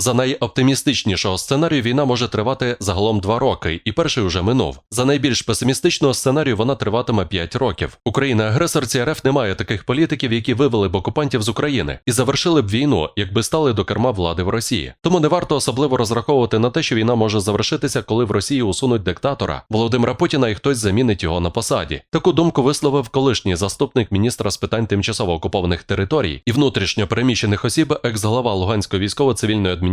За найоптимістичнішого сценарію війна може тривати загалом 2 роки, і перший уже минув. За найбільш песимістичного сценарію вона триватиме 5 років. Україна агресорці РФ не має таких політиків, які вивели б окупантів з України і завершили б війну, якби стали до керма влади в Росії. Тому не варто особливо розраховувати на те, що війна може завершитися, коли в Росії усунуть диктатора Володимира Путіна і хтось замінить його на посаді. Таку думку висловив колишній заступник міністра з питань тимчасово окупованих територій і внутрішньо переміщених осіб, екс-голова Луганської військово-цивільної адміністрації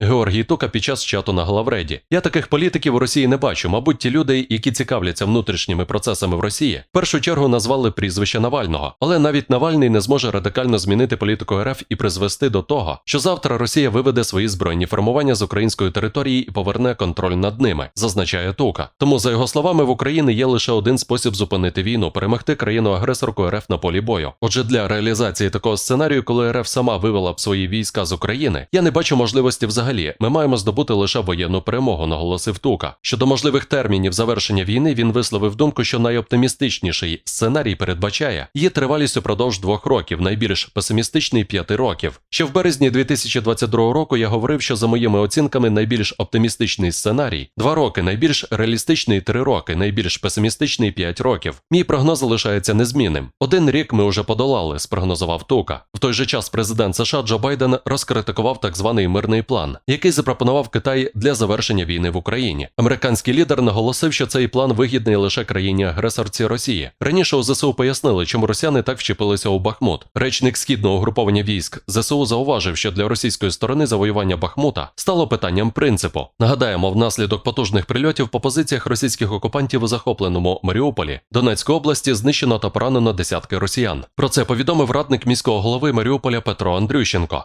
Георгій Тука під час чату на Главреді. Я таких політиків у Росії не бачу. Мабуть, ті люди, які цікавляться внутрішніми процесами в Росії, в першу чергу назвали прізвище Навального, але навіть Навальний не зможе радикально змінити політику РФ і призвести до того, що завтра Росія виведе свої збройні формування з української території і поверне контроль над ними, зазначає Тука. Тому, за його словами, в Україні є лише один спосіб зупинити війну перемогти країну-агресорку РФ на полі бою. Отже, для реалізації такого сценарію, коли РФ сама вивела б свої війська з України, я не бачу можливості взагалі. Ми маємо здобути лише воєнну перемогу, наголосив Тука. Щодо можливих термінів завершення війни, він висловив думку, що найоптимістичніший сценарій передбачає її тривалість упродовж двох років, найбільш песимістичний п'яти років. Ще в березні 2022 року я говорив, що за моїми оцінками найбільш оптимістичний сценарій два роки, найбільш реалістичний три роки, найбільш песимістичний п'ять років. Мій прогноз залишається незмінним. Один рік ми вже подолали, спрогнозував Тука. В той же час президент США Джо Байден розкритикував так званий мирний план, який запропонував Китай для завершення війни в Україні. Американський лідер наголосив, що цей план вигідний лише країні-агресорці Росії. Раніше у ЗСУ пояснили, чому росіяни так вчепилися у Бахмут. Речник східного угруповання військ ЗСУ зауважив, що для російської сторони завоювання Бахмута стало питанням принципу. Нагадаємо, внаслідок потужних прильотів по позиціях російських окупантів у захопленому Маріуполі Донецької області знищено та поранено десятки росіян. Про це повідомив радник міського голови Маріуполя Петро Андрющенко.